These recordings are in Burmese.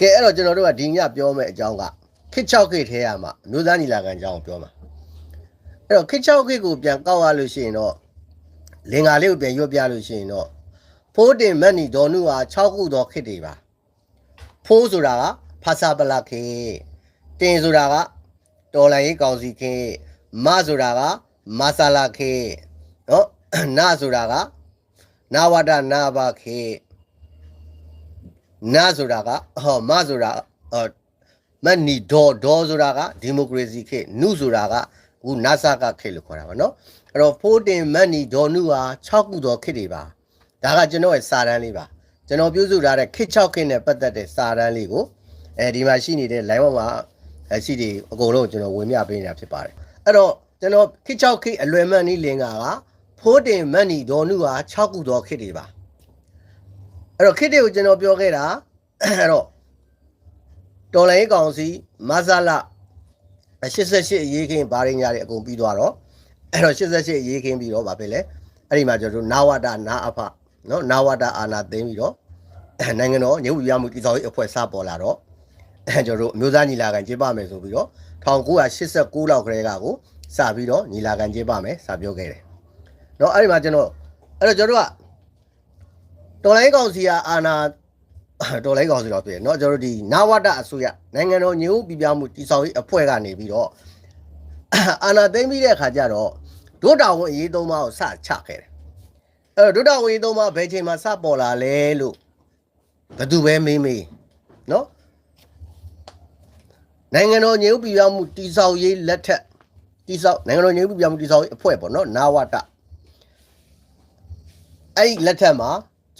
ကဲအဲ့တော့ကျွန်တော်တို့ကဒီညပြောမယ့်အကြောင်းကခစ်6ခိတ်ထဲရမှာအမျိုးသားညီလာခံအကြောင်းကိုပြောမှာအဲ့တော့ခစ်6ခိတ်ကိုပြန်ကောက်ရလို့ရှိရင်တော့လင်္ကာလေးကိုပြန်ရွတ်ပြလို့ရှိရင်တော့ဖိုးတင်မက်နီဒေါ်နုဟာ6ခုသောခိတ်တွေပါဖိုးဆိုတာကဖာစာပလခေတ်တင်ဆိုတာကတော်လန်ရေးကောင်စီခေတ်မဆိုတာကမာဆာလာခေတ်နော်နဆိုတာကနာဝဒနာဘခေတ် နာဆိုတာကဟောမဆိုတာအော်မနီဒေါ်ဒေါ်ဆိုတာကဒီမိုကရေစီခေတ်နုဆိုတာကအခုနာဆာကခေတ်လို့ခေါ်တာပါနော်အဲ့တော့ဖိုးတင်မနီဒေါ်နုဟာ6ခုသောခေတ်တွေပါဒါကကျွန်တော်ရဲ့စာတန်းလေးပါကျွန်တော်ပြုစုထားတဲ့ခေတ်6ခေတ်နဲ့ပတ်သက်တဲ့စာတန်းလေးကိုအဲဒီမှာရှိနေတဲ့ line ပေါ်မှာအရှိတွေအကုန်လုံးကျွန်တော်ဝင်မြပေးနေတာဖြစ်ပါတယ်အဲ့တော့ကျွန်တော်ခေတ်6ခေတ်အလွယ်မှန်နည်းလင်္ကာကဖိုးတင်မနီဒေါ်နုဟာ6ခုသောခေတ်တွေပါ အဲ့တော့ခစ်တွေကိုကျွန်တော်ပြောခဲ့တာအဲ့တော့တော်လိုင်းကောင်စီမဆလာ88အရေးခင်းဘာရင်းညာတွေအကုန်ပြီးသွားတော့အဲ့တော့88အရေးခင်းပြီးတော့ဗာပဲလေအဲ့ဒီမှာကျွန်တော်တို့နာဝတာနာအဖနော်နာဝတာအာနာသိမ်းပြီးတော့နိုင်ငံတော်ညှို့ရမှုတည်ဆောက်ရေးအဖွဲ့စပေါ်လာတော့အဲ့ကျွန်တော်တို့အမျိုးသားညီလာခံကျင်းပမယ်ဆိုပြီးတော့1989လောက်ကလေးကကိုစပြီးတော့ညီလာခံကျင်းပမယ်စပြောခဲ့တယ်နော်အဲ့ဒီမှာကျွန်တော်အဲ့တော့ကျွန်တော်တို့က တော်လိုင်းကောင်စီကအာနာတော်လိုင်းကောင်စီတော့ပြည့်เนาะကျွန်တော်တို့ဒီနာဝတအစိုးရနိုင်ငံတော်ညှို့ပြပြမှုတိဆောက်ရေးအဖွဲ့ကနေပြီးတော့အာနာသိမ်းပြီးတဲ့အခါကျတော့ဒုတော်ဝန်အရေးသုံးပါးကိုစချခဲ့တယ်အဲ့တော့ဒုတော်ဝန်အရေးသုံးပါးဘယ်ချိန်မှာစပေါ်လာလဲလို့ဘယ်သူပဲမေးမေးเนาะနိုင်ငံတော်ညှို့ပြပြမှုတိဆောက်ရေးလက်ထက်တိဆောက်နိုင်ငံတော်ညှို့ပြပြမှုတိဆောက်ရေးအဖွဲ့ပေါ့เนาะနာဝတ အဲ့ဒီလက်ထက်မှာ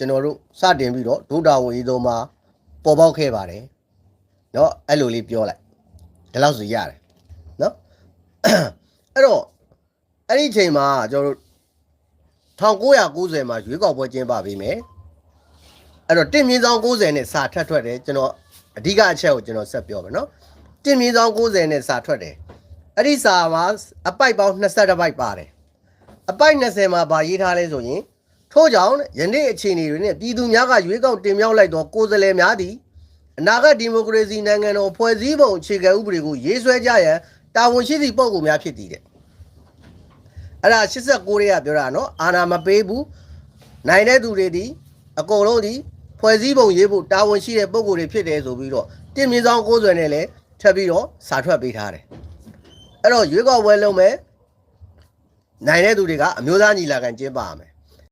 ကျွန်တော်တို့စတင်ပြီးတော့ဒုတာဝန်ကြီးသုံးမှာပေါ်ပေါက်ခဲ့ပါတယ်เนาะအဲ့လိုလေးပြောလိုက်ဒီလောက်ဆိုရတယ်เนาะအဲ့တော့အဲ့ဒီအချိန်မှာကျွန်တော်တို့1990မှာရွေးကောက်ပွဲကျင်းပပေးမယ်အဲ့တော့တင်မြင့်ဆောင်90နဲ့စာထပ်ထွက်တယ်ကျွန်တော်အဓိကအချက်ကိုကျွန်တော်ဆက်ပြောမယ်เนาะတင်မြင့်ဆောင်90နဲ့စာထွက်တယ်အဲ့ဒီစာမှာအပိုက်ပေါင်း22ပိုက်ပါတယ်အပိုက်20မှာဗာရေးထားလဲဆိုရင် ထို့ကြောင့်ယနေ့အခြေအနေတွေနဲ့ပြည်သူများကရွေးကောက်တင်မြှောက်လိုက်သောကိုယ်စားလှယ်များသည်အနာဂတ်ဒီမိုကရေစီနိုင်ငံတော်ဖွဲ့စည်းပုံအခြေခံဥပဒေကိုရေးဆွဲကြရန်တာဝန်ရှိသည့်ပုဂ္ဂိုလ်များဖြစ်တည်တဲ့အဲ့ဒါ89ရဲကပြောတာနော်အာဏာမပေးဘူးနိုင်တဲ့သူတွေဒီအကုန်လုံးဒီဖွဲ့စည်းပုံရေးဖို့တာဝန်ရှိတဲ့ပုဂ္ဂိုလ်တွေဖြစ်တယ်ဆိုပြီးတော့တင်မြေဆောင်90နဲ့လည်းထပ်ပြီးတော့စာထွက်ပေးထားတယ်အဲ့တော့ရွေးကောက်ပွဲလုပ်မယ်နိုင်တဲ့သူတွေကအမျိုးသားညီလာခံကျင်းပရမယ်